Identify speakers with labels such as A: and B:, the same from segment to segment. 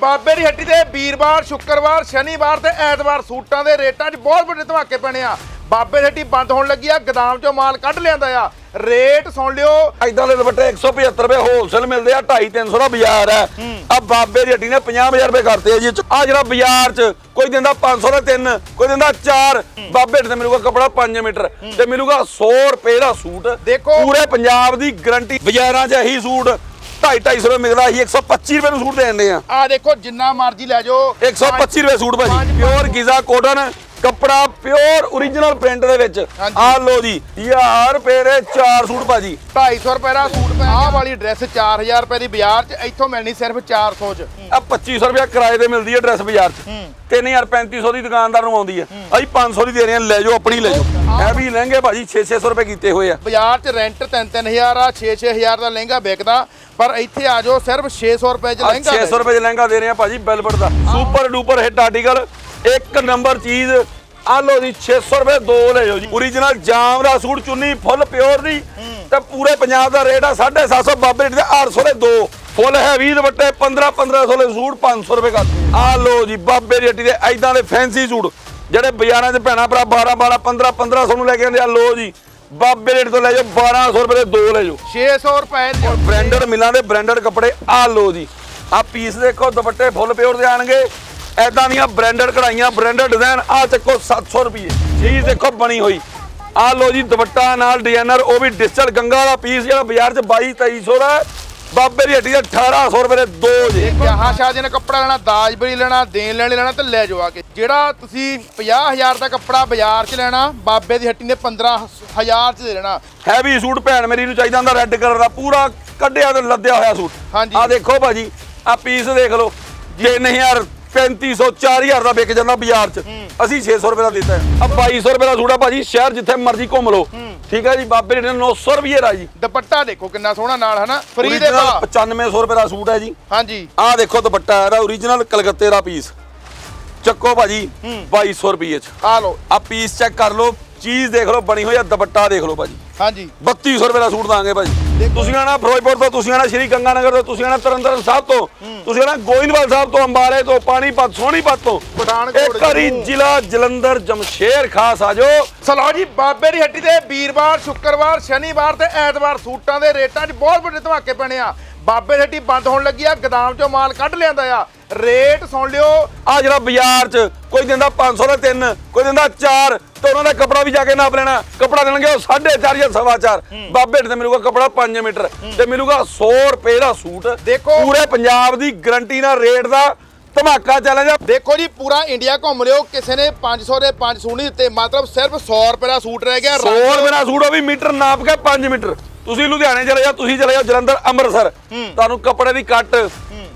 A: ਬਾਬੇ ਦੀ ਹੱਟੀ ਤੇ ਵੀਰਵਾਰ ਸ਼ੁੱਕਰਵਾਰ ਸ਼ਨੀਵਾਰ ਤੇ ਐਤਵਾਰ ਸੂਟਾਂ ਦੇ ਰੇਟਾਂ 'ਚ ਬਹੁਤ ਵੱਡੇ ਧਮਾਕੇ ਪੈਣੇ ਆ। ਬਾਬੇ ਦੀ ਹੱਟੀ ਬੰਦ ਹੋਣ ਲੱਗੀ ਆ ਗਦਾਮ 'ਚੋਂ ਮਾਲ ਕੱਢ ਲਿਆਂਦਾ ਆ। ਰੇਟ ਸੁਣ ਲਿਓ।
B: ਇਦਾਂ ਦੇ ਦੁਪੱਟੇ 175 ਰੁਪਏ ਹੋਲਸੇਲ ਮਿਲਦੇ ਆ 2.5 300 ਦਾ ਬਾਜ਼ਾਰ ਹੈ। ਆ ਬਾਬੇ ਦੀ ਹੱਡੀ ਨੇ 50000 ਰੁਪਏ ਕਰਤੇ ਆ ਜੀ। ਆ ਜਿਹੜਾ ਬਾਜ਼ਾਰ 'ਚ ਕੋਈ ਦਿੰਦਾ 500 ਦਾ 3 ਕੋਈ ਦਿੰਦਾ 4 ਬਾਬੇ ਹੱਡੀ ਤੇ ਮਿਲੂਗਾ ਕੱਪੜਾ 5 ਮੀਟਰ ਤੇ ਮਿਲੂਗਾ 100 ਰੁਪਏ ਦਾ ਸੂਟ।
A: ਦੇਖੋ।
B: ਪੂਰੇ ਪੰਜਾਬ ਦੀ ਗਰੰਟੀ। ਬਾਜ਼ਾਰਾਂ 'ਚ ਇਹੀ ਸੂਟ 2.5 250 ਰੁਪਏ ਮਿਲਦਾ ਸੀ 125 ਰੁਪਏ ਨੂੰ ਸੂਟ ਦੇ ਦਿੰਦੇ ਆ।
A: ਆ ਦੇਖੋ ਜਿੰਨਾ ਮਰਜ਼ੀ ਲੈ ਜਾਓ।
B: 125 ਰੁਪਏ ਸੂਟ ਭਾਜੀ ਪਿਓਰ ਗਿਜ਼ਾ ਕੋਟਨ ਕੱਪੜਾ ਪਿਓਰ origignal ਪ੍ਰਿੰਟ ਦੇ ਵਿੱਚ। ਆ ਲੋ ਜੀ 1000 ਰੁਪਏ ਦੇ 4 ਸੂਟ ਭਾਜੀ।
A: 250 ਰੁਪਏ ਦਾ ਸੂਟ ਪੈ ਆਹ ਵਾਲੀ ਡਰੈਸ 4000 ਰੁਪਏ ਦੀ ਬਾਜ਼ਾਰ 'ਚ ਇੱਥੋਂ ਮਿਲਣੀ ਸਿਰਫ 400 'ਚ।
B: ਆ 2500 ਰੁਪਏ ਕਿਰਾਏ ਤੇ ਮਿਲਦੀ ਹੈ ਡਰੈਸ ਬਾਜ਼ਾਰ 'ਚ। 3000 3500 ਦੀ ਦੁਕਾਨਦਾਰ ਨੂੰ ਆਉਂਦੀ ਹੈ। ਅਸੀਂ 500 ਦੀ ਦੇ ਰਹੇ ਹਾਂ ਲੈ ਜਾਓ ਆਪਣੀ ਲੈ ਜਾਓ। ਇਹ ਵੀ ਲਹਿੰਗੇ ਭਾਜੀ 6-600 ਰੁਪਏ ਕੀਤੇ ਹੋਏ ਆ।
A: ਬਾਜ਼ਾਰ 'ਚ ਰੈਂਟ 3-3000 ਆ 6-6000 ਦਾ ਲਹਿੰਗਾ ਵਿਕਦਾ। ਪਰ ਇੱਥੇ ਆ ਜਾਓ ਸਿਰਫ 600 ਰੁਪਏ 'ਚ ਲਹਿੰਗਾ
B: 600 ਰੁਪਏ ਦੇ ਲਹਿੰਗਾ ਦੇ ਰਹੇ ਆ ਭਾਜੀ ਬੈਲਵਟ ਦਾ। ਸੁਪਰ ਡੂਪਰ ਹਿੱਟ ਆਰਟੀਕਲ ਇੱਕ ਨੰਬਰ ਚੀਜ਼ ਆ ਲੋ ਜੀ 600 ਰੁਪਏ ਦੋ ਲੈ ਜਾਓ ਜੀ। Origignal ਜਾਮ ਦਾ ਸੂਟ ਚੁੰਨੀ ਫੁੱਲ ਪਿਓਰ ਦੀ। ਤੇ ਪੂਰੇ ਪੰਜਾਬ ਦਾ ਰੇਟ ਆ 750 ਬਾਬੇ ਰੇਟ ਦੇ 800 ਦੇ ਦੋ। ਫੁੱਲ ਹੈਵੀ ਦੁਪੱਟੇ 15 1500 ਦੇ ਸੂਟ 500 ਰੁਪਏ ਕਰ ਆ ਲੋ ਜੀ ਬਾਬੇ ਰੇਟੀ ਦੇ ਐਦਾਂ ਦੇ ਫੈਂਸੀ ਸੂਟ। ਜਿਹੜੇ ਬਾਜ਼ਾਰਾਂ 'ਚ ਭੈਣਾ ਭਰਾ 12 12 15 1500 ਨੂੰ ਲੈ ਕੇ ਆਉਂਦੇ ਆ ਲੋ ਜੀ। ਬਾਬੇ ਰੇਟ ਤੋਂ ਲੈ ਜਾਓ 1200 ਰੁਪਏ ਦੇ ਦੋ ਲੈ ਜਾਓ।
A: 600 ਰੁਪਏ ਦੇ
B: ਬ੍ਰਾਂਡਡ ਮਿਲਾਂ ਦੇ ਬ੍ਰਾਂਡਡ ਕੱਪੜੇ ਆ ਲੋ ਜੀ। ਆ ਪੀਸ ਦੇਖੋ ਦੁਪੱਟੇ ਫੁੱਲ ਪਿਓਰ ਦੇ ਆਣਗੇ। ਐਦਾਂ ਦੀਆਂ ਬ੍ਰਾਂਡਡ ਕਢਾਈਆਂ ਬ੍ਰਾਂਡਡ ਡਿਜ਼ਾਈਨ ਆ ਚੱਕੋ 700 ਰੁਪਏ। ਚੀਜ਼ ਦੇਖੋ ਬਣੀ ਹੋਈ। ਆ ਲੋ ਜੀ ਦੁਪੱਟਾ ਨਾਲ ਡਿਜ਼ਾਈਨਰ ਉਹ ਵੀ ਡਿਜੀਟਲ ਗੰਗਾ ਦਾ ਪੀਸ ਜਿਹੜਾ ਬਾਜ਼ਾਰ 'ਚ 22 2300 ਦਾ। ਬਾਬੇ ਦੀ ਹੱਟੀ ਦਾ 1800 ਰੁਪਏ ਦੇ ਦੋ ਜੀ।
A: ਵਿਆਹਾਂ ਸ਼ਾਦੀਆਂ ਦਾ ਕੱਪੜਾ ਲੈਣਾ ਦਾਜ ਬਰੀ ਲੈਣਾ ਦੇਣ ਲੈਣੇ ਲੈਣਾ ਤੇ ਲੈ ਜਾਓ ਆ ਕੇ। ਜਿਹੜਾ ਤੁਸੀਂ 50000 ਦਾ ਕੱਪੜਾ ਬਾਜ਼ਾਰ 'ਚ ਲੈਣਾ ਬਾਬੇ ਦੀ ਹੱਟੀ ਨੇ 15000 'ਚ ਦੇ ਦੇਣਾ।
B: ਹੈਵੀ ਸੂਟ ਭੈਣ ਮੇਰੀ ਨੂੰ ਚਾਹੀਦਾ ਹੁੰਦਾ ਰੈੱਡ ਕਲਰ ਦਾ ਪੂਰਾ ਕੱਢਿਆ ਤੇ ਲੱਦਿਆ ਹੋਇਆ ਸੂਟ।
A: ਹਾਂਜੀ।
B: ਆ ਦੇਖੋ ਭਾਜੀ ਆ ਪੀਸ ਦੇਖ ਲਓ। 3000 3500 4000 ਦਾ ਵਿਕ ਜਾਂਦਾ ਬਾਜ਼ਾਰ 'ਚ। ਅਸੀਂ 600 ਰੁਪਏ ਦਾ ਦਿੱਤਾ ਆ 2200 ਰੁਪਏ ਦਾ ਸੂਟ ਆ ਭਾਜੀ ਸ਼ਹਿਰ ਜਿੱਥੇ ਮਰਜ਼ੀ ਘੁੰਮ ਲਓ। ਠੀਕ ਹੈ ਜੀ ਬਾਬੇ ਨੇ 900 ਰੁਪਏ ਦਾ ਜੀ।
A: ਦੁਪੱਟਾ ਦੇਖੋ ਕਿੰਨਾ ਸੋਹਣਾ ਨਾਲ ਹਨਾ? ਫਰੀ ਦੇ ਭਾ
B: 9500 ਰੁਪਏ ਦਾ ਸੂਟ ਹੈ ਜੀ।
A: ਹਾਂਜੀ।
B: ਆ ਦੇਖੋ ਦੁਪੱਟਾ ਇਹਦਾ origignal ਕਲਕੱਤੇ ਦਾ ਪੀਸ ਚੱਕੋ ਭਾਜੀ 2200 ਰੁਪਏ 'ਚ।
A: ਆ ਲਓ।
B: ਆ ਪੀਸ ਚੈੱਕ ਕਰ ਲਓ। ਚੀਜ਼ ਦੇਖ ਲਓ ਬਣੀ ਹੋਈ ਆ ਦੁਪੱਟਾ ਦੇਖ ਲਓ ਭਾਜੀ।
A: ਹਾਂਜੀ।
B: 3200 ਰੁਪਏ ਦਾ ਸੂਟ ਦਾਂਗੇ ਭਾਜੀ। ਤੁਸੀਂ ਆਣਾ ਫਿਰੋਜ਼ਪੁਰ ਤੋਂ ਤੁਸੀਂ ਆਣਾ ਸ਼੍ਰੀ ਗੰਗਾਨਗਰ ਤੋਂ ਤੁਸੀਂ ਆਣਾ ਤਰਨਤਾਰਨ ਸਾਹਿਬ ਤੋਂ ਤੁਸੀਂ ਆਣਾ ਗੋਇੰਦਵਾਲ ਸਾਹਿਬ ਤੋਂ ਅੰਬਾਰੇ ਤੋਂ ਪਾਣੀਪਤ ਸੋਹਣੀਪਤ ਤੋਂ।
A: ਪਠਾਨਕੋਟ
B: ਇੱਕ ਵਾਰੀ
A: ਜੰਮੂ।
B: ਜ਼ਿਲ੍ਹਾ ਜਲੰਧਰ ਜਮਸ਼ੇਰ ਖਾਸ ਆ ਜਾਓ।
A: ਸਲੋ ਜੀ ਬਾਬੇ ਦੀ ਹੱਟੀ ਤੇ ਵੀਰਵਾਰ ਸ਼ੁੱਕਰਵਾਰ ਸ਼ਨੀਵਾਰ ਤੇ ਐਤਵਾਰ ਸੂਟਾਂ ਦੇ ਰੇਟਾਂ 'ਚ ਬਹੁਤ ਵੱਡੇ ਧਮਾਕੇ ਪੈਣੇ ਆ। ਬਾਬੇ ਦੀ ਹੱਟੀ ਬੰਦ ਹੋਣ ਲੱਗੀ ਆ ਗਦਾਮ 'ਚੋਂ ਮਾਲ ਕੱਢ ਲਿਆਂਦਾ ਆ। ਰੇਟ ਸੁਣ ਲਿਓ।
B: ਆ ਜਿਹੜਾ ਬਾਜ਼ਾਰ 'ਚ ਕੋਈ ਦਿੰਦਾ 500 ਦਾ 3 ਕੋਈ ਦਿੰਦਾ 4 ਤੇ ਉਹਨਾਂ ਦਾ ਕੱਪੜਾ ਵੀ ਜਾ ਕੇ ਨਾਪ ਲੈਣਾ। ਕੱਪੜਾ ਦੇਣਗੇ ਉਹ 4.5 ਜਾਂ ਸਵਾ ਚਾਰ। ਬਾਬੇ ਤੇ ਮਿਲੂਗਾ ਕੱਪੜਾ 5 ਮੀਟਰ ਤੇ ਮਿਲੂਗਾ 100 ਰੁਪਏ ਦਾ ਸੂਟ।
A: ਦੇਖੋ।
B: ਪੂਰੇ ਪੰਜਾਬ ਦੀ ਗਰੰਟੀ ਨਾਲ ਰੇਟ ਦਾ ਧਮਾਕਾ ਚੱਲੇਗਾ
A: ਦੇਖੋ ਜੀ ਪੂਰਾ ਇੰਡੀਆ ਘੁੰਮ ਲਿਓ। ਕਿਸੇ ਨੇ 500 ਦੇ 5 ਸੂਟ ਨਹੀਂ ਦਿੱਤੇ ਮਤਲਬ ਸਿਰਫ 100 ਰੁਪਏ ਦਾ ਸੂਟ ਰਹਿ ਗਿਆ।
B: 100 ਰੁਪਏ ਦਾ ਸੂਟ ਉਹ ਵੀ ਮੀਟਰ ਨਾਪ ਕੇ 5 ਮੀਟਰ। ਤੁਸੀਂ ਲੁਧਿਆਣੇ ਚਲੇ ਜਾਓ ਤੁਸੀਂ ਚਲੇ ਜਾਓ ਜਲੰਧਰ ਅੰਮ੍ਰਿਤਸਰ। ਤੁਹਾਨੂੰ ਕੱਪੜੇ ਦੀ ਕੱਟ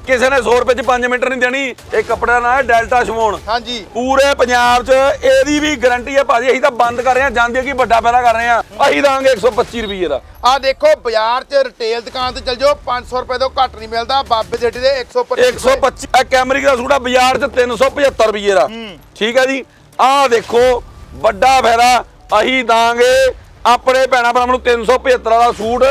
B: ਕਿਸੇ ਨੇ 100 ਰੁਪਏ ਚ 5 ਮੀਟਰ ਨਹੀਂ ਦੇਣੀ ਇਹ ਕੱਪੜਾ ਹੈ ਡੈਲਟਾ ਸ਼ਮੋਨ
A: ਹਾਂਜੀ।
B: ਪੂਰੇ ਪੰਜਾਬ 'ਚ ਇਹਦੀ ਵੀ ਗਾਰੰਟੀ ਹੈ ਭਾਜੀ ਅਸੀਂ ਤਾਂ ਬੰਦ ਕਰ ਰਹੇ ਹਾਂ ਜਾਂਦੇ ਕਿ ਵੱਡਾ ਪੈਦਾ ਕਰ ਰਹੇ ਹਾਂ। ਅਸੀਂ ਦਾਂਗੇ 125 ਰੁਪਏ ਦਾ।
A: ਆ ਦੇਖੋ ਬਾਜ਼ਾਰ 'ਚ ਰਿਟੇਲ ਦੁਕਾਨ ਤੇ ਚਲ ਜਾਓ 500 ਰੁਪਏ ਤੋਂ ਘੱਟ ਨਹੀਂ ਮਿਲਦਾ ਬਾਬੇ ਹੱਟੀ ਦੇ 125
B: 125 ਇਹ ਕੈਮਰਿਕ ਦਾ ਸੂਟ ਆ ਬਾਜ਼ਾਰ 'ਚ 375 ਰੁਪਏ ਦਾ। ਠੀਕ ਹੈ ਜੀ? ਆਹ ਦੇਖੋ ਵੱਡਾ ਫਾਇਦਾ ਅਸੀਂ ਦਾਂਗੇ ਆਪਣੇ ਭੈਣਾ ਭਰਾਵਾਂ ਨੂੰ 375 ਦਾ ਸੂਟ।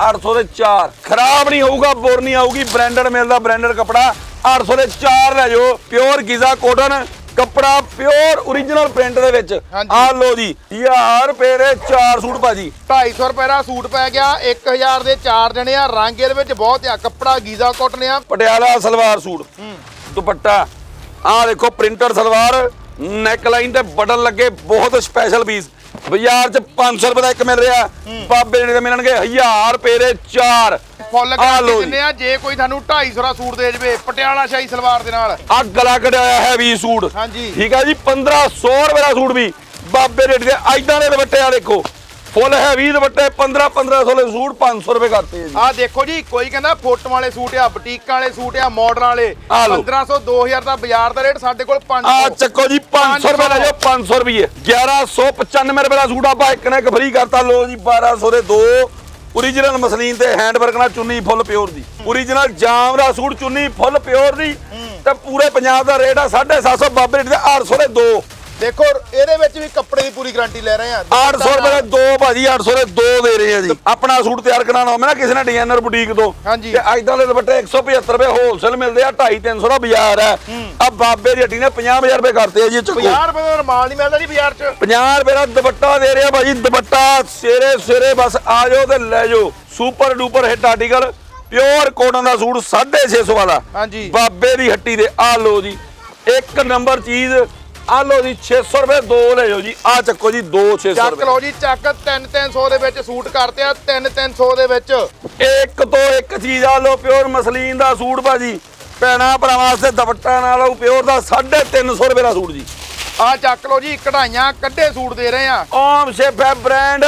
B: 800 ਦੇ 4 ਖਰਾਬ ਨਹੀਂ ਹੋਊਗਾ ਬੁਰ ਨਹੀਂ ਆਊਗੀ। ਬ੍ਰਾਂਡਡ ਮਿਲਦਾ ਬ੍ਰਾਂਡਡ ਕਪੜਾ। 800 ਦੇ 4 ਲੈ ਜਾਓ ਪਿਓਰ ਗਿਜ਼ਾ ਕੋਟਨ। ਕੱਪੜਾ ਪਿਓਰ origignal ਪ੍ਰਿੰਟ ਦੇ ਵਿੱਚ। ਆਹ ਲੋ ਜੀ 1000 ਰੁਪਏ ਦੇ 4 ਸੂਟ ਭਾਜੀ।
A: 250 ਰੁਪਏ ਦਾ ਸੂਟ ਪੈ ਗਿਆ 1000 ਦੇ 4 ਜਣੇ ਆ। ਰੰਗ ਇਹਦੇ ਵਿੱਚ ਬਹੁਤ ਆ ਕੱਪੜਾ ਗੀਜ਼ਾ ਕਾਟਨ ਆ।
B: ਪਟਿਆਲਾ ਸਲਵਾਰ ਸੂਟ। ਦੁਪੱਟਾ। ਆਹ ਦੇਖੋ ਪ੍ਰਿੰਟਰ ਸਲਵਾਰ ਨੈਕ ਲਾਈਨ ਤੇ ਬਟਨ ਲੱਗੇ ਬਹੁਤ ਸਪੈਸ਼ਲ ਪੀਸ ਬਾਜ਼ਾਰ 'ਚ 500 ਰੁਪਏ ਦਾ ਇੱਕ ਮਿਲ ਰਿਹਾ। ਬਾਬੇ ਨੇ ਮਿਲਣਗੇ 1000 ਰੁਪਏ ਦੇ 4
A: ਫੁੱਲ
B: ਜੀ।
A: ਦਿੰਦੇ ਆ ਜੇ ਕੋਈ ਤੁਹਾਨੂੰ 250 ਦਾ ਸੂਟ ਦੇ ਜਵੇ ਪਟਿਆਲਾ ਸ਼ਾਹੀ ਸਲਵਾਰ ਦੇ ਨਾਲ।
B: ਆ ਗਲਾ ਕਢਾਇਆ ਹੈਵੀ ਸੂਟ।
A: ਹਾਂਜੀ।
B: ਠੀਕ ਹੈ ਜੀ 1500 ਰੁਪਏ ਦਾ ਸੂਟ ਵੀ। ਬਾਬੇ ਰੇਟ ਦੇ ਐਦਾਂ ਦੇ ਦੁਪੱਟੇ ਆ ਦੇਖੋ। ਫੁੱਲ ਹੈਵੀ ਦੁਪੱਟੇ 15 1500 ਦੇ ਸੂਟ 500 ਰੁਪਏ ਕਰਤੇ ਜੀ।
A: ਆ ਦੇਖੋ ਜੀ ਕੋਈ ਕਹਿੰਦਾ ਫੋਟੋ ਵਾਲੇ ਸੂਟ ਆ ਬੁਟੀਕਾਂ ਵਾਲੇ ਸੂਟ ਆ ਮਾਡਰਨ ਵਾਲੇ।
B: ਆਹ ਲਓ।
A: 1500 2000 ਦਾ ਬਾਜ਼ਾਰ ਦਾ ਰੇਟ ਸਾਡੇ ਕੋਲ 500
B: ਆ ਚੱਕੋ ਜੀ 500 ਰੁਪਏ ਲੈ ਜਾਓ 500 ਰੁਪਏ 1195 ਰੁਪਏ ਦਾ ਸੂਟ ਆਪਾਂ ਇੱਕ ਨੇ ਇੱਕ ਫ੍ਰੀ ਕਰਤਾ। ਲੋ ਜੀ 1200 ਦੇ ਦੋ। origignal ਮਸਲੀਨ ਤੇ ਹੈਂਡ ਵਰਕ ਨਾਲ ਚੁੰਨੀ ਫੁੱਲ ਪਿਓਰ ਦੀ origignal ਜਾਮ ਦਾ ਸੂਟ ਚੁੰਨੀ ਫੁੱਲ ਪਿਓਰ ਦੀ ਤੇ ਪੂਰੇ ਪੰਜਾਬ ਦਾ ਰੇਟ ਆ 750 ਬਾਬੇ ਰੇਟ ਦੇ 800 ਦੇ ਦੋ।
A: ਦੇਖੋ ਇਹਦੇ ਵਿੱਚ ਵੀ ਕੱਪੜੇ ਦੀ ਪੂਰੀ ਗਾਰੰਟੀ ਲੈ ਰਹੇ ਆ।
B: 800 ਰੁਪਏ ਦੇ ਦੋ ਭਾਜੀ 800 ਦੇ ਦੋ ਦੇ ਰਹੇ ਆ ਜੀ। ਆਪਣਾ ਸੂਟ ਤਿਆਰ ਕਰਾਉਣਾ ਹੋਵੇ ਨਾ ਕਿਸੇ ਨੇ ਡਿਜ਼ਾਈਨਰ ਬੁਟੀਕ ਤੋਂ। ਤੇ ਅੱਜ ਦੇ ਦੁਪੱਟੇ 175 ਰੁਪਏ ਹੋਲਸੇਲ ਮਿਲਦੇ ਆ 250 300 ਦਾ ਬਾਜ਼ਾਰ ਹੈ। ਆ ਬਾਬੇ ਦੀ ਹੱਟੀ ਨੇ 50000 ਰੁਪਏ ਕਰਤੇ ਆ ਜੀ ਇਹ ਚੱਕੋ
A: 50 ਰੁਪਏ ਦਾ ਰਮਾਲ ਨਹੀਂ ਮਿਲਦਾ ਜੀ ਬਾਜ਼ਾਰ 'ਚ।
B: 50 ਰੁਪਏ ਦਾ ਦੁਪੱਟਾ ਦੇ ਰਿਹਾ ਭਾਜੀ ਦੁਪੱਟਾ ਸਵੇਰੇ ਸਵੇਰੇ ਬਸ ਆ ਜਾਓ ਤੇ ਲੈ ਜਾਓ। Super duper hit article pure cotton ਦਾ ਸੂਟ 650 ਵਾਲਾ।
A: ਹਾਂਜੀ।
B: ਬਾਬੇ ਦੀ ਹੱਟੀ ਦੇ ਆ ਲਓ ਜੀ। ਇੱਕ ਨੰਬਰ ਚੀਜ਼ ਆ ਲਓ ਜੀ 600 ਰੁਪਏ ਦੋ ਲੈ ਜਾਓ ਜੀ। ਆ ਚੱਕੋ ਜੀ ਦੋ 600
A: ਚੱਕ
B: ਰੁਪਏ।
A: ਲਓ ਜੀ ਚੱਕ 3 300 ਦੇ ਵਿੱਚ ਸੂਟ ਕਰਤੇ ਆ 3 300 ਦੇ ਵਿੱਚ।
B: ਇੱਕ ਤੋਂ ਇੱਕ ਚੀਜ਼ ਆ ਲਓ ਪਿਓਰ ਮਸਲੀਨ ਦਾ ਸੂਟ ਭਾਜੀ। ਭੈਣਾ ਭਰਾਵਾਂ ਵਾਸਤੇ ਦੁਪੱਟਾ ਨਾਲ ਉਹ ਪਿਓਰ ਦਾ 350 ਰੁਪਏ ਦਾ ਸੂਟ ਜੀ।
A: ਆ ਚੱਕ ਲਓ ਜੀ ਕਢਾਈਆਂ ਕੱਢੇ ਸੂਟ ਦੇ ਰਹੇ ਆ।
B: ਓਮ ਸ਼ੇਫ ਹੈ ਬ੍ਰਾਂਡ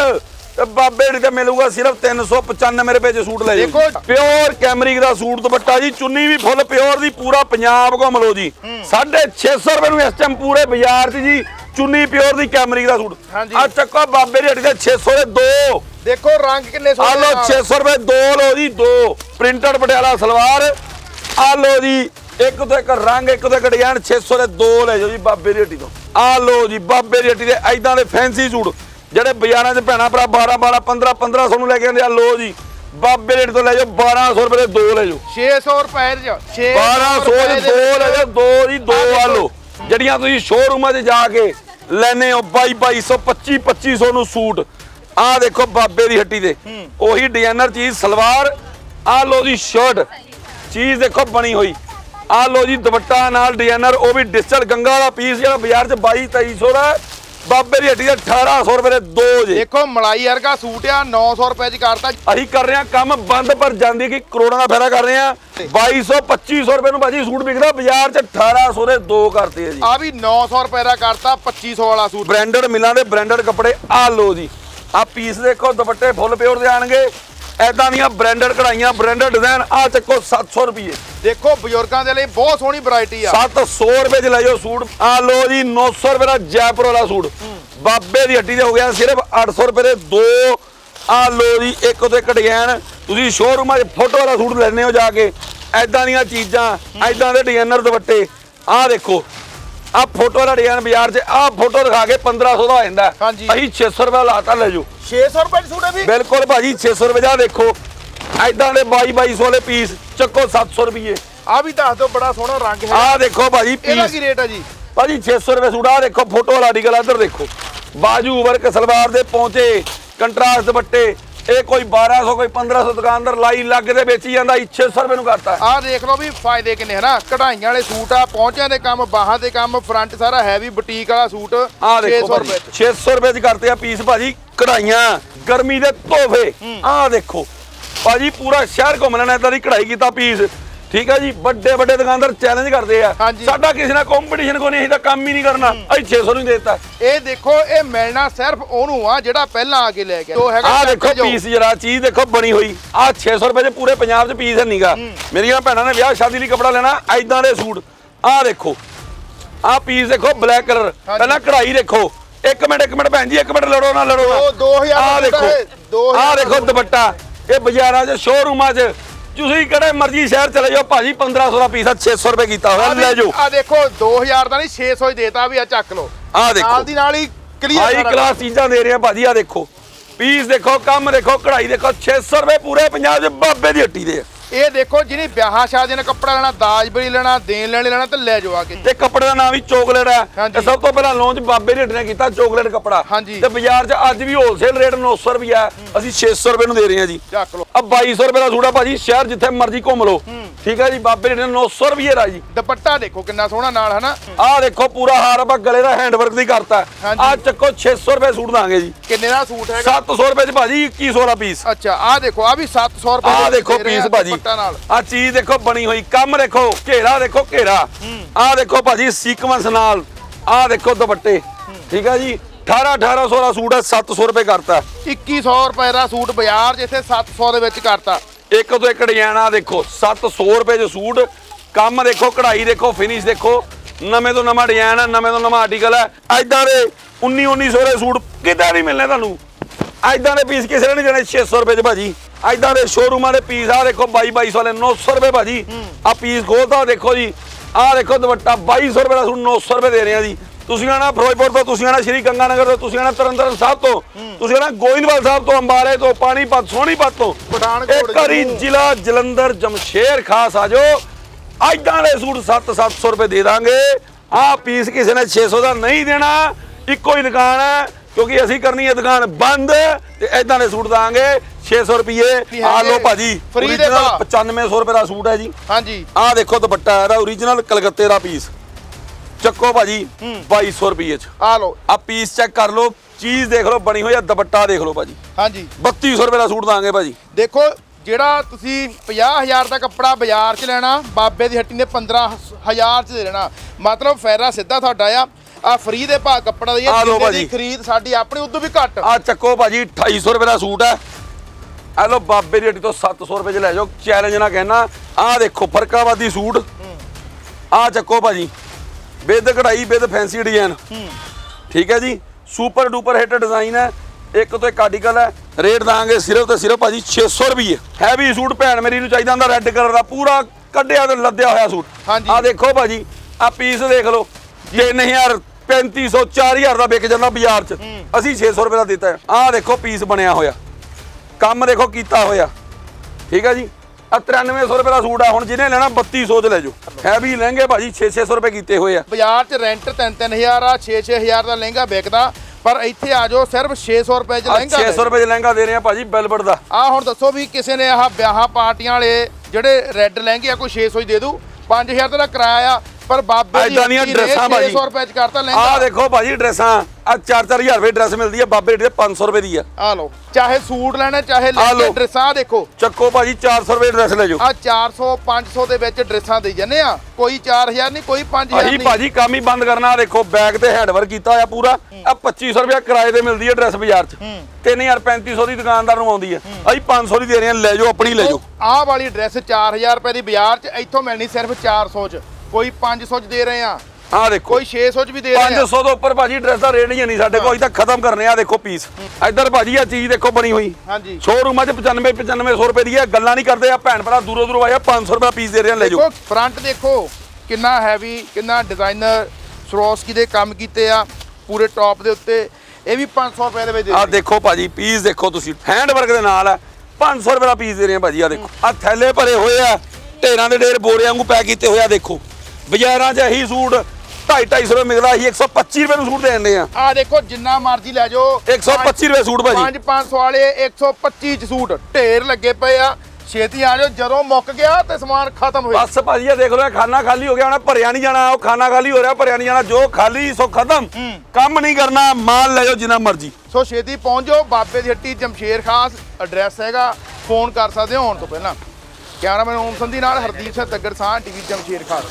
B: ਤੇ ਬਾਬੇ ਦੀ ਤੇ ਮਿਲੂਗਾ ਸਿਰਫ 395 ਰੁਪਏ ਚ ਸੂਟ ਲੈ
A: ਦੇਖੋ।
B: ਪਿਓਰ ਕੈਮਰਿਕ ਦਾ ਸੂਟ ਦੁਪੱਟਾ ਜੀ ਚੁੰਨੀ ਵੀ ਫੁੱਲ ਪਿਓਰ ਦੀ ਪੂਰਾ ਪੰਜਾਬ ਘੁੰਮ ਲਓ ਜੀ। 650 ਰੁਪਏ ਨੂੰ ਇਸ ਟਾਈਮ ਪੂਰੇ ਬਾਜ਼ਾਰ 'ਚ ਜੀ ਚੁੰਨੀ ਪਿਓਰ ਦੀ ਕੈਮਰਿਕ ਦਾ ਸੂਟ।
A: ਹਾਂਜੀ।
B: ਆ ਚੱਕੋ ਬਾਬੇ ਦੀ ਹੱਟੀ ਤੇ 600 ਦੇ ਦੋ।
A: ਦੇਖੋ ਰੰਗ ਕਿੰਨੇ
B: ਆ
A: ਸੋਹਣੇ ਆ
B: 600 ਰੁਪਏ ਦੋ ਲਓ ਜੀ ਦੋ। ਪ੍ਰਿੰਟਡ ਪਟਿਆਲਾ ਸਲਵਾਰ। ਆ ਲਓ ਜੀ ਇੱਕ ਤੋਂ ਇੱਕ ਰੰਗ ਇੱਕ ਤੋਂ ਇੱਕ ਡਿਜ਼ਾਈਨ 600 ਦੇ ਦੋ ਲੈ ਜਾਓ ਜੀ ਬਾਬੇ ਦੀ ਹੱਟੀ ਤੋਂ। ਆ ਲਓ ਜੀ ਬਾਬੇ ਦੀ ਹੱਟੀ ਦੇ ਐਦਾਂ ਦੇ ਫੈਂਸੀ ਸੂਟ। ਜਿਹੜੇ ਬਾਜ਼ਾਰਾਂ 'ਚ ਭੈਣਾ ਭਰਾ 12 12 15 1500 ਨੂੰ ਲੈ ਕੇ ਆਉਂਦੇ ਆ ਲਓ ਜੀ ਬਾਬੇ ਹੱਟੀ ਤੋਂ ਲੈ ਜਾਓ 1200 ਰੁਪਏ ਦੇ ਦੋ ਲੈ ਜਾਓ।
A: 600 ਰੁਪਏ ਚ
B: 1200 ਦੇ ਦੋ ਲੈ ਜਾਓ ਦੋ ਜੀ ਦੋ ਆ ਜਿਹੜੀਆਂ ਤੁਸੀਂ ਸ਼ੋਰੂਮਾਂ 'ਚ ਜਾ ਕੇ ਲੈਨੇ ਹੋ 22 2200 25 2500 ਨੂੰ ਸੂਟ। ਆ ਦੇਖੋ ਬਾਬੇ ਦੀ ਹੱਟੀ ਦੇ ਉਹੀ ਡਿਜ਼ਾਈਨਰ ਚੀਜ਼ ਸਲਵਾਰ ਆ ਲਓ ਜੀ ਸ਼ਰਟ ਚੀਜ਼ ਦੇਖੋ ਬਣੀ ਹੋਈ। ਆ ਲਓ ਜੀ ਦੁਪੱਟਾ ਨਾਲ ਡਿਜ਼ਾਈਨਰ ਉਹ ਵੀ ਡਿਜੀਟਲ ਗੰਗਾ ਦਾ ਪੀਸ ਜਿਹੜਾ ਬਾਜ਼ਾਰ 'ਚ 22 2300 ਦਾ। ਬਾਬੇ ਦੀ ਹੱਟੀ ਦੇ 1800 ਰੁਪਏ ਦੇ ਦੋ ਜੇ।
A: ਦੇਖੋ ਮਲਾਈ ਵਰਗਾ ਸੂਟ ਆ 900 ਰੁਪਏ ਚ ਕਰਤਾ।
B: ਅਸੀਂ ਕਰ ਰਹੇ ਹਾਂ ਕੰਮ ਬੰਦ ਪਰ ਜਾਂਦੀ ਕਿ ਕਰੋੜਾਂ ਦਾ ਫਾਇਦਾ ਕਰ ਰਹੇ ਹਾਂ। 2200 2500 ਰੁਪਏ ਨੂੰ ਭਾਜੀ ਸੂਟ ਵਿਕਦਾ ਬਾਜ਼ਾਰ 'ਚ 1800 ਦੇ ਦੋ ਕਰਤੇ ਆ ਜੀ।
A: ਆ ਵੀ 900 ਰੁਪਏ ਦਾ ਕਰਤਾ 2500 ਵਾਲਾ ਸੂਟ।
B: ਬ੍ਰਾਂਡਡ ਮਿਲਾਂ ਦੇ ਬ੍ਰਾਂਡਡ ਕੱਪੜੇ ਆ ਲਓ ਜੀ। ਆ ਪੀਸ ਦੇਖੋ ਦੁਪੱਟੇ ਫੁੱਲ ਪਿਓਰ ਦੇ ਆਣਗੇ। ਐਦਾਂ ਦੀਆਂ ਬ੍ਰਾਂਡਡ ਕਢਾਈਆਂ ਬ੍ਰਾਂਡਡ ਡਿਜ਼ਾਈਨ ਆ ਚੱਕੋ 700 ਰੁਪਏ
A: ਦੇਖੋ ਬਜ਼ੁਰਗਾਂ ਦੇ ਲਈ ਬਹੁਤ ਸੋਹਣੀ ਵੈਰਾਈਟੀ ਆ।
B: 700 ਰੁਪਏ ਚ ਲੈ ਜਾਓ ਸੂਟ। ਆ ਲਓ ਜੀ 900 ਰੁਪਏ ਦਾ ਜੈਪੁਰ ਵਾਲਾ ਸੂਟ। ਬਾਬੇ ਦੀ ਹੱਟੀ ਦੇ ਹੋ ਗਿਆ ਸਿਰਫ 800 ਰੁਪਏ ਦੇ ਦੋ। ਆ ਲਓ ਜੀ ਇੱਕ ਇੱਕ ਡਿਜ਼ਾਈਨ ਤੁਸੀਂ ਸ਼ੋਰੂਮਾਂ 'ਚ ਫੋਟੋ ਵਾਲਾ ਸੂਟ ਲੈਣੇ ਹੋ ਜਾ ਕੇ। ਐਦਾਂ ਦੀਆਂ ਚੀਜ਼ਾਂ ਐਦਾਂ ਦੇ ਡਿਜ਼ਾਈਨਰ ਦੁਪੱਟੇ। ਆ ਦੇਖੋ ਆ ਫੋਟੋ ਵਾਲਾ ਡਿਜ਼ਾਈਨ ਬਾਜ਼ਾਰ 'ਚ ਆ ਫੋਟੋ ਦਿਖਾ ਕੇ 1500 ਦਾ ਹੋ ਜਾਂਦਾ। ਅਸੀਂ 600 ਰੁਪਏ ਲਾਤਾ ਲੈ ਜਾਓ।
A: 600 ਰੁਪਏ ਦੇ ਸੂਟ ਹੈ ਵੀ
B: ਬਿਲਕੁਲ ਭਾਜੀ 600 ਰੁਪਏ ਦਾ ਦੇਖੋ। ਐਦਾਂ ਦੇ 22 2200 ਵਾਲੇ ਪੀਸ ਚੱਕੋ 700 ਰੁਪਏ
A: ਆ ਵੀ ਦੱਸ ਦਿਓ ਬੜਾ ਸੋਹਣਾ ਰੰਗ ਹੈ
B: ਆ ਦੇਖੋ ਭਾਜੀ
A: ਇਹਦਾ
B: ਪੀਸ।
A: ਕੀ ਰੇਟ ਹੈ ਜੀ?
B: ਭਾਜੀ 600 ਰੁਪਏ ਸੂਟ ਆ ਦੇਖੋ ਫੋਟੋ ਵਾਲਾ ਆਰਟੀਕਲ ਇੱਧਰ ਦੇਖੋ। ਬਾਜੂ ਵਰਕ ਸਲਵਾਰ ਦੇ ਪਹੁੰਚੇ ਕੰਟਰਾਸਟ ਦੁਪੱਟੇ ਇਹ ਕੋਈ 1200 ਕੋਈ 1500 ਦੁਕਾਨਦਾਰ ਲਾਈ ਲੱਗ ਦੇ ਵੇਚੀ ਜਾਂਦਾ 600 ਰੁਪਏ ਨੂੰ ਕਰਤਾ।
A: ਆ ਦੇਖ ਲਓ ਵੀ ਫਾਇਦੇ ਕਿੰਨੇ ਹਨਾ? ਕਢਾਈਆਂ ਵਾਲੇ ਸੂਟ ਆ ਪਹੁੰਚਿਆਂ ਦੇ ਕੰਮ ਬਾਹਾਂ ਦੇ ਕੰਮ ਫਰੰਟ ਸਾਰਾ ਹੈਵੀ ਬੁਟੀਕ ਵਾਲਾ ਸੂਟ
B: ਆ ਦੇਖੋ
A: 600
B: ਭਾਜੀ
A: ਰੁਪਏ
B: 600 ਰੁਪਏ ਚ ਕਰਤੇ ਆ ਪੀਸ ਭਾਜੀ ਕਢਾਈਆਂ ਗਰਮੀ ਦੇ ਤੋਹਫੇ। ਆ ਦੇਖੋ ਭਾਜੀ ਪੂਰਾ ਸ਼ਹਿਰ ਘੁੰਮ ਲੈਣਾ ਇਦਾਂ ਦੀ ਕਢਾਈ ਕੀਤਾ ਪੀਸ ਠੀਕ ਆ ਜੀ ਵੱਡੇ ਵੱਡੇ ਦੁਕਾਨਦਾਰ ਚੈਲੰਜ ਕਰਦੇ ਆ।
A: ਹਾਂਜੀ।
B: ਸਾਡਾ ਕਿਸੇ ਨਾਲ ਕੰਪੀਟੀਸ਼ਨ ਕੋਈ ਨਹੀਂ ਅਸੀਂ ਤਾਂ ਕੰਮ ਹੀ ਨਹੀਂ ਕਰਨਾ। ਅਸੀਂ 600 ਨੂੰ ਹੀ ਦੇ ਦਿੱਤਾ।
A: ਇਹ ਦੇਖੋ ਇਹ ਮਿਲਣਾ ਸਿਰਫ ਉਹਨੂੰ ਆ ਜਿਹੜਾ ਪਹਿਲਾਂ ਆ ਕੇ ਲੈ ਗਿਆ। ਜੋ ਹੈਗਾ
B: ਆ ਦੇਖੋ। ਪੀਸ ਜਰਾ ਚੀਜ਼ ਦੇਖੋ ਬਣੀ ਹੋਈ। ਆ 600 ਰੁਪਏ ਦੇ ਪੂਰੇ ਪੰਜਾਬ 'ਚ ਪੀਸ ਨੀਗਾ। ਮੇਰੀਆਂ ਭੈਣਾਂ ਨੇ ਵਿਆਹ ਸ਼ਾਦੀ ਲਈ ਕੱਪੜਾ ਲੈਣਾ ਐਦਾਂ ਦੇ ਸੂਟ। ਆ ਦੇਖੋ। ਆ ਪੀਸ ਦੇਖੋ ਬਲੈਕ ਕਲਰ ਪਹਿਲਾਂ ਕਢਾਈ ਦੇਖੋ। ਇੱਕ ਮਿੰਟ ਇੱਕ ਮਿੰਟ ਭੈਣ ਜੀ ਇੱਕ ਮਿੰਟ ਲੜੋ ਨਾ ਲੜੋ। ਨਾ
A: ਉਹ 2000
B: ਆ
A: ਦਾ
B: ਦੇਖੋ।
A: ਹੈ, 2000
B: ਆ ਦੇਖੋ ਦੁਪੱਟਾ। ਇਹ ਬਾਜ਼ਾਰਾਂ 'ਚ ਸ਼ੋਰੂਮਾਂ 'ਚ। ਤੁਸੀਂ ਕਿਹੜੇ ਮਰਜ਼ੀ ਸ਼ਹਿਰ ਚਲੇ ਜਾਓ ਭਾਜੀ 1500 ਦਾ ਪੀਸ ਆ 600 ਰੁਪਏ ਕੀਤਾ ਹੋਇਆ ਲੈ ਜਾਓ।
A: ਆ ਦੇਖੋ 2000 ਦਾ ਨਹੀਂ 600 ਹੀ ਦੇਤਾ ਵੀ ਆ ਚੱਕ ਲਓ।
B: ਆ ਦੇਖੋ।
A: ਨਾਲ ਦੀ ਨਾਲ ਹੀ ਕਲੀਅਰ
B: ਹਾਈ ਕਲਾਸ ਚੀਜ਼ਾਂ ਦੇ ਰਹੇ ਆ ਭਾਜੀ ਆ ਦੇਖੋ। ਪੀਸ ਦੇਖੋ ਕੰਮ ਦੇਖੋ ਕਢਾਈ ਦੇਖੋ 600 ਰੁਪਏ ਪੂਰੇ ਪੰਜਾਬ 'ਚ ਬਾਬੇ ਦੀ ਹੱਟੀ ਦੇ ਆ।
A: ਇਹ ਦੇਖੋ ਜਿਹਨੇ ਵਿਆਹਾਂ ਸ਼ਾਦੀਆਂ ਨੇ ਕੱਪੜਾ ਲੈਣਾ ਦਾਜ ਬਰੀ ਲੈਣਾ ਦੇਣ ਲੈਣੇ ਲੈਣਾ ਤੇ ਲੈ ਜਾਓ ਆ ਕੇ।
B: ਤੇ ਕੱਪੜੇ ਦਾ ਨਾਮ ਵੀ ਚੋਕਲੇਟ ਹੈ।
A: ਹਾਂਜੀ।
B: ਤੇ ਸਭ ਤੋਂ ਪਹਿਲਾਂ ਲਾਂਚ ਬਾਬੇ ਰੇਟ ਨੇ ਕੀਤਾ ਚੋਕਲੇਟ ਕੱਪੜਾ।
A: ਹਾਂਜੀ।
B: ਤੇ ਬਾਜ਼ਾਰ 'ਚ ਅੱਜ ਵੀ ਹੋਲਸੇਲ ਰੇਟ 900 ਰੁਪਏ ਹੈ। ਅਸੀਂ 600 ਰੁਪਏ ਨੂੰ ਦੇ ਰਹੇ ਹਾਂ ਜੀ।
A: ਚੱਕ ਲਓ।
B: ਆ 2200 ਰੁਪਏ ਦਾ ਸੂਟ ਆ ਭਾਜੀ ਸ਼ਹਿਰ ਜਿੱਥੇ ਮਰਜ਼ੀ ਘੁੰਮ ਲਓ। ਠੀਕ ਹੈ ਜੀ ਬਾਬੇ ਨੇ 900 ਰੁਪਏ ਦਾ ਜੀ
A: ਦੁਪੱਟਾ ਦੇਖੋ ਕਿੰਨਾ ਸੋਹਣਾ ਨਾਲ ਹਨਾ?
B: ਆਹ ਦੇਖੋ ਪੂਰਾ ਹਾਰ ਆਪਾਂ ਗਲੇ ਦਾ ਹੈਂਡਵਰਕ ਦੀ ਕਰਤਾ। ਆ ਚੱਕੋ 600 ਰੁਪਏ ਸੂਟ ਦਾਂਗੇ ਜੀ।
A: ਕਿੰਨੇ ਦਾ ਸੂਟ ਹੈਗਾ?
B: 700 ਰੁਪਏ ਚ ਭਾਜੀ 2100 ਦਾ ਪੀਸ
A: ਅੱਛਾ ਆ ਦੇਖੋ ਆ ਵੀ 700 ਰੁਪਏ
B: ਆਹ ਦੇਖੋ ਪੀਸ ਭਾਜੀ। ਆ ਚੀਜ਼ ਦੇਖੋ ਬਣੀ ਹੋਈ। ਕੰਮ ਦੇਖੋ ਘੇਰਾ ਦੇਖੋ ਘੇਰਾ। ਆਹ ਦੇਖੋ ਭਾਜੀ ਸੀਕਵੈਂਸ ਨਾਲ। ਆਹ ਦੇਖੋ ਦੁਪੱਟੇ। ਠੀਕ ਆ ਜੀ 18 1800 ਦਾ ਸੂਟ ਹੈ 700 ਰੁਪਏ ਕਰਤਾ।
A: 2100 ਰੁਪਏ ਦਾ ਸੂਟ ਬਾਜ਼ਾਰ ਜਿੱਥੇ 700 ਦੇ ਵਿੱਚ ਕਰਤਾ।
B: ਇੱਕ ਤੋਂ ਇੱਕ ਡਿਜ਼ਾਈਨ ਆ ਦੇਖੋ 700 ਰੁਪਏ ਦੇ ਸੂਟ। ਕੰਮ ਦੇਖੋ ਕਢਾਈ ਦੇਖੋ ਫਿਨਿਸ਼ ਦੇਖੋ। ਨਵੇਂ ਤੋਂ ਨਵਾਂ ਡਿਜ਼ਾਈਨ ਹੈ ਨਵੇਂ ਤੋਂ ਨਵਾਂ ਆਰਟੀਕਲ ਹੈ ਐਦਾਂ ਦੇ 19 1900 ਦੇ ਸੂਟ ਕਿਤੇ ਨਹੀਂ ਮਿਲਣੇ ਤੁਹਾਨੂੰ? ਐਦਾਂ ਦੇ ਪੀਸ ਕਿਸੇ ਨੇ ਨਹੀਂ ਦੇਣੇ 600 ਰੁਪਏ ਚ ਭਾਜੀ। ਐਦਾਂ ਦੇ ਸ਼ੋਰੂਮਾਂ ਦੇ ਪੀਸ ਆ ਦੇਖੋ 22 2200 ਵਾਲੇ 900 ਰੁਪਏ ਭਾਜੀ। ਆ ਪੀਸ ਖੋਲਦਾ ਦੇਖੋ ਜੀ। ਆ ਦੇਖੋ ਦੁਪੱਟਾ 2200 ਰੁਪਏ ਦਾ ਸੂਟ 900 ਰੁਪਏ ਦੇ ਰਹੇ ਆ ਜੀ। ਤੁਸੀਂ ਆਣਾ ਫਿਰੋਜ਼ਪੁਰ ਤੋਂ ਤੁਸੀਂ ਆਣਾ ਸ਼੍ਰੀ ਗੰਗਾਨਗਰ ਤੋਂ ਤੁਸੀਂ ਆਣਾ ਤਰਨਤਾਰਨ ਸਾਹਿਬ ਤੋਂ ਤੁਸੀਂ ਆਣਾ ਗੋਇੰਦਵਾਲ ਸਾਹਿਬ ਤੋਂ ਅੰਬਾਲੇ ਤੋਂ ਪਾਣੀਪਤ ਸੋਹਣੀਪਤ ਤੋਂ।
A: ਪਠਾਨਕੋਟ
B: ਇੱਕ ਵਾਰੀ। ਜ਼ਿਲ੍ਹਾ ਜਲੰਧਰ ਜਮਸ਼ੇਰ ਖਾਸ ਆ ਜਾਓ। ਐਦਾਂ ਦੇ ਸੂਟ 7-700 ਰੁਪਏ ਦੇ ਦਾਂਗੇ। ਆਹ ਪੀਸ ਕਿਸੇ ਨੇ 600 ਦਾ ਨਹੀਂ ਦੇਣਾ। ਇੱਕੋ ਹੀ ਦੁਕਾਨ ਹੈ ਕਿਉਂਕਿ ਅਸੀਂ ਕਰਨੀ ਹੈ ਦੁਕਾਨ ਬੰਦ ਤੇ ਐਦਾਂ ਦੇ ਸੂਟ ਦਾਂਗੇ। 600 ਰੁਪਏ ਆ ਲਓ ਭਾਜੀ
A: Free ਦੇ
B: original
A: ਭਾਅ।
B: 9500 ਰੁਪਏ ਦਾ ਸੂਟ ਹੈ ਜੀ।
A: ਹਾਂਜੀ।
B: ਆਹ ਦੇਖੋ ਦੁਪੱਟਾ ਇਹਦਾ origignal ਕਲਕੱਤੇ ਦਾ ਪੀਸ ਚੱਕੋ ਭਾਜੀ 2200 ਰੁਪਏ ਚ।
A: ਆ ਲਓ।
B: ਆ ਪੀਸ ਚੈੱਕ ਕਰ ਲਓ ਚੀਜ਼ ਦੇਖ ਲਓ ਬਣੀ ਹੋਈ ਆ ਦੁਪੱਟਾ ਦੇਖ ਲਓ ਭਾਜੀ।
A: ਹਾਂਜੀ।
B: 3200 ਰੁਪਏ ਦਾ ਸੂਟ ਦਾਂਗੇ ਭਾਜੀ।
A: ਦੇਖੋ ਜਿਹੜਾ ਤੁਸੀਂ 50000 ਦਾ ਕੱਪੜਾ ਬਾਜ਼ਾਰ 'ਚ ਲੈਣਾ ਬਾਬੇ ਦੀ ਹੱਟੀ ਨੇ 15000 'ਚ ਦੇ ਦੇਣਾ। ਮਤਲਬ ਫੈਰਾ ਸਿੱਧਾ ਤੁਹਾਡਾ ਆ। ਆ ਫ੍ਰੀ ਦੇ ਭਾਅ ਕੱਪੜਾ ਦੀ ਜਿੰਨੇ ਦੀ। ਖਰੀਦ ਸਾਡੀ ਆਪਣੀ ਉਦੋਂ ਵੀ ਘੱਟ।
B: ਆ ਚੱਕੋ ਭਾਜੀ 2800 ਰੁਪਏ ਦਾ ਸੂਟ ਹੈ। ਆ ਲਓ ਬਾਬੇ ਦੀ ਹੱਟੀ ਤੋਂ 700 ਰੁਪਏ ਚ ਲੈ ਜਾਓ। ਚੈਲੰਜ ਨਾ ਕਹਿਣਾ। ਆ ਦੇਖੋ ਫਰਕਾਵਾਦੀ ਸੂਟ। ਆ ਚੱਕੋ ਭਾਜੀ। ਵਿਦ ਕਢਾਈ ਵਿਦ ਫੈਂਸੀ ਡਿਜ਼ਾਈਨ ਠੀਕ ਹੈ ਜੀ? ਸੁਪਰ ਡੂਪਰ ਹਿੱਟ ਡਿਜ਼ਾਈਨ ਹੈ। ਇੱਕ ਤੋਂ ਇੱਕ ਆਰਟੀਕਲ ਹੈ। ਰੇਟ ਦਾਂਗੇ ਸਿਰਫ ਤੇ ਸਿਰਫ ਭਾਜੀ 600 ਰੁਪਏ ਹੈਵੀ ਸੂਟ ਭੈਣ ਮੇਰੀ ਨੂੰ ਚਾਹੀਦਾ ਹੁੰਦਾ ਰੈੱਡ ਕਲਰ ਦਾ। ਪੂਰਾ ਕੱਢਿਆ ਤੇ ਲੱਦਿਆ ਹੋਇਆ ਸੂਟ। ਆ ਦੇਖੋ ਭਾਜੀ ਆ ਪੀਸ ਦੇਖ ਲਓ। 3000 3500 4000 ਦਾ ਵਿਕ ਜਾਂਦਾ ਬਾਜ਼ਾਰ 'ਚ। ਅਸੀਂ 600 ਰੁਪਏ ਦਾ ਦਿੱਤਾ ਆ ਦੇਖੋ ਪੀਸ ਬਣਿਆ ਹੋਇਆ। ਕੰਮ ਦੇਖੋ ਕੀਤਾ ਹੋਇਆ। ਠੀਕ ਹੈ ਜੀ? ਆ 9300 ਰੁਪਏ ਦਾ ਸੂਟ ਆ ਹੁਣ ਜਿਹਨੇ ਲੈਣਾ 3200 ਚ ਲੈ ਜਾਓ। ਹੈਵੀ ਲਹਿੰਗੇ ਭਾਜੀ 6-600 ਰੁਪਏ ਕੀਤੇ ਹੋਏ ਆ।
A: ਬਾਜ਼ਾਰ 'ਚ ਰੈਂਟ 3-3000 ਆ 6-6000 ਦਾ ਲਹਿੰਗਾ ਵਿਕਦਾ ਪਰ ਇੱਥੇ ਆ ਜਾਓ ਸਿਰਫ 600 ਰੁਪਏ 'ਚ ਲਹਿੰਗਾ
B: 600 ਰੁਪਏ ਚ ਲਹਿੰਗਾ ਦੇ ਰਹੇ ਆ ਭਾਜੀ ਬੈਲਬਟ ਦਾ।
A: ਆ ਹੁਣ ਦੱਸੋ ਵੀ ਕਿਸੇ ਨੇ ਆਹ ਵਿਆਹਾਂ ਪਾਰਟੀਆਂ ਵਾਲੇ ਜਿਹੜੇ ਰੈੱਡ ਲਹਿੰਗੇ ਆ ਕੋਈ 600 ਹੀ ਦੇ ਦੂ 5000 ਦਾ ਕਿਰਾਇਆ ਆ ਪਰ ਬਾਬੇ ਦੀ
B: ਐਦਾਂ ਦੀਆਂ
A: ਹੱਟੀ ਨੇ
B: ਡਰੈਸਾਂ ਭਾਜੀ।
A: 600 ਰੁਪਏ 'ਚ ਕਰਤਾ
B: ਆਹ
A: ਲਹਿੰਗਾ
B: ਦੇਖੋ ਭਾਜੀ ਡਰੈਸਾਂ ਆ 4-4000 ਰੁਪਏ ਡਰੈਸ ਮਿਲਦੀ ਆ ਬਾਬੇ ਤੇ 500 ਰੁਪਏ ਦੀ ਆ
A: ਆ ਲਓ ਚਾਹੇ ਸੂਟ ਲੈਣਾ ਚਾਹੇ ਲਹਿੰਗੇ
B: ਲਓ।
A: ਡਰੈਸਾਂ ਆਹ ਦੇਖੋ।
B: ਚੱਕੋ ਭਾਜੀ 400 ਰੁਪਏ ਡਰੈਸ ਲੈ ਜਾਓ।
A: ਆ 400 500 ਦੇ ਵਿੱਚ ਡਰੈਸਾਂ ਦੇਈ ਜਾਂਦੇ ਆ। ਕੋਈ 4000 ਨਹੀਂ ਕੋਈ 5000
B: ਭਾਜੀ
A: ਨਹੀਂ।
B: ਭਾਜੀ ਕੰਮ ਹੀ ਬੰਦ ਕਰਨਾ ਆਹ ਦੇਖੋ ਬੈਗ ਤੇ ਹੈਂਡਵਰਕ ਕੀਤਾ ਹੋਇਆ ਪੂਰਾ। ਆ 2500 ਰੁਪਏ ਕਿਰਾਏ ਤੇ ਮਿਲਦੀ ਹੈ ਡਰੈਸ ਬਾਜ਼ਾਰ 'ਚ। 3000 3500 ਦੀ ਦੁਕਾਨਦਾਰ ਨੂੰ ਆਉਂਦੀ ਹੈ। ਅਸੀਂ 500 ਦੀ ਦੇ ਰਹੇ ਹਾਂ ਲੈ ਜਾਓ ਆਪਣੀ ਲੈ ਜਾਓ।
A: ਆਹ ਵਾਲੀ ਡਰੈਸ 4000 ਰੁਪਏ ਦੀ ਬਾਜ਼ਾਰ 'ਚ ਇੱਥੋਂ ਮਿਲਣੀ ਸਿਰਫ 400 'ਚ। ਕੋਈ 500 'ਚ ਦੇ ਰਹੇ ਆ।
B: ਆਹ ਦੇਖੋ।
A: ਕੋਈ 600 'ਚ ਵੀ ਦੇ ਰਹੇ ਆ।
B: 500 ਤੋਂ ਉੱਪਰ ਭਾਜੀ ਡਰੈਸ ਦਾ ਰੇਟ ਹੀ ਨਹੀਂ ਸਾਡੇ ਕੋਲ ਅਸੀਂ ਤਾਂ ਖਤਮ ਕਰਨੇ ਆ ਦੇਖੋ ਪੀਸ ਇੱਧਰ ਭਾਜੀ ਆ ਚੀਜ਼ ਦੇਖੋ ਬਣੀ ਹੋਈ।
A: ਹਾਂਜੀ।
B: ਸ਼ੋਰੂਮਾਂ 'ਚ 95 9500 ਰੁਪਏ ਦੀ ਹੈ ਗੱਲਾਂ ਨਹੀਂ ਕਰਦੇ ਆ ਭੈਣ ਭਰਾ ਦੂਰੋਂ ਦੂਰੋਂ ਆਇਆ 500 ਰੁਪਏ ਪੀਸ ਦੇ ਰਹੇ ਆ ਲੈ ਜਾਓ।
A: ਦੇਖੋ ਫਰੰਟ ਦੇਖੋ ਕਿੰਨਾ ਹੈਵੀ ਕਿੰਨਾ ਡਿਜ਼ਾਈਨਰ ਸਰੋਸਕੀ ਦੇ ਕੰਮ ਕੀਤੇ ਆ ਪੂਰੇ ਟੌਪ ਦੇ ਉੱਤੇ ਇਹ ਵੀ 500 ਰੁਪਏ ਦੇ ਵਿੱਚ
B: ਆ
A: ਆ।
B: ਦੇਖੋ ਭਾਜੀ ਪੀਸ ਦੇਖੋ ਤੁਸੀਂ ਹੈਂਡ ਵਰਕ ਦੇ ਨਾਲ ਹੈ 500 ਰੁਪਏ ਦਾ ਪੀਸ ਦੇ ਰਹੇ ਆ ਭਾਜੀ ਆ ਦੇਖੋ। ਆ ਥੈਲੇ ਭਰੇ ਹੋਏ ਆ ਢੇਰਾਂ ਦੇ ਢੇਰ ਬੋਰੇ ਵਾਂਗੂ ਪੈਕ ਕੀਤੇ ਹੋਏ ਆ ਦੇਖੋ। ਬਾਜ਼ਾਰਾਂ 'ਚ ਇਹੀ ਸੂਟ 2.5 250 ਰੁਪਏ ਮਿਲਦਾ ਸੀ 125 ਰੁਪਏ ਨੂੰ ਸੂਟ ਦੇ ਦਿੰਦੇ ਆ।
A: ਆ ਦੇਖੋ ਜਿੰਨਾ ਮਰਜ਼ੀ ਲੈ ਜਾਓ।
B: 125 ਰੁਪਏ ਸੂਟ ਭਾਜੀ।
A: 5 500 ਵਾਲੇ 125 ਚ ਸੂਟ ਢੇਰ ਲੱਗੇ ਪਏ ਆ। ਛੇਤੀ ਆ ਜਾਓ ਜਦੋਂ ਮੁੱਕ ਗਿਆ ਤੇ ਸਮਾਨ ਖਤਮ ਹੋਇਆ।
B: ਬਸ ਭਾਜੀ ਇਹ ਦੇਖ ਲਓ ਇਹ ਖਾਨਾ ਖਾਲੀ ਹੋ ਗਿਆ ਹੁਣ ਭਰਿਆ ਨਹੀਂ ਜਾਣਾ ਉਹ ਖਾਨਾ ਖਾਲੀ ਹੋ ਰਿਹਾ ਭਰਿਆ ਨਹੀਂ ਜਾਣਾ ਜੋ ਖਾਲੀ ਸੋ ਖਤਮ। ਕੰਮ ਨਹੀਂ ਕਰਨਾ ਮਾਲ ਲੈ ਜਾਓ ਜਿੰਨਾ ਮਰਜ਼ੀ।
A: ਸੋ ਛੇਤੀ ਪਹੁੰਚ ਜਾਓ ਬਾਬੇ ਦੀ ਹੱਟੀ ਜਮਸ਼ੇਰ ਖਾਸ ਐਡਰੈਸ ਹੈਗਾ ਫੋਨ ਕਰ ਸਕਦੇ ਹੋ ਆਉਣ ਤੋਂ ਪਹਿਲਾਂ। ਕੈਮਰਾਮੈਨ ਓਮ ਸੰਧੀ ਨਾਲ ਹਰਦੀਪ ਸਿੰਘ ਤੱਗੜ ਸਾਹ ਟੀਵੀ ਜਮਸ਼ੇਰ ਖਾਸ।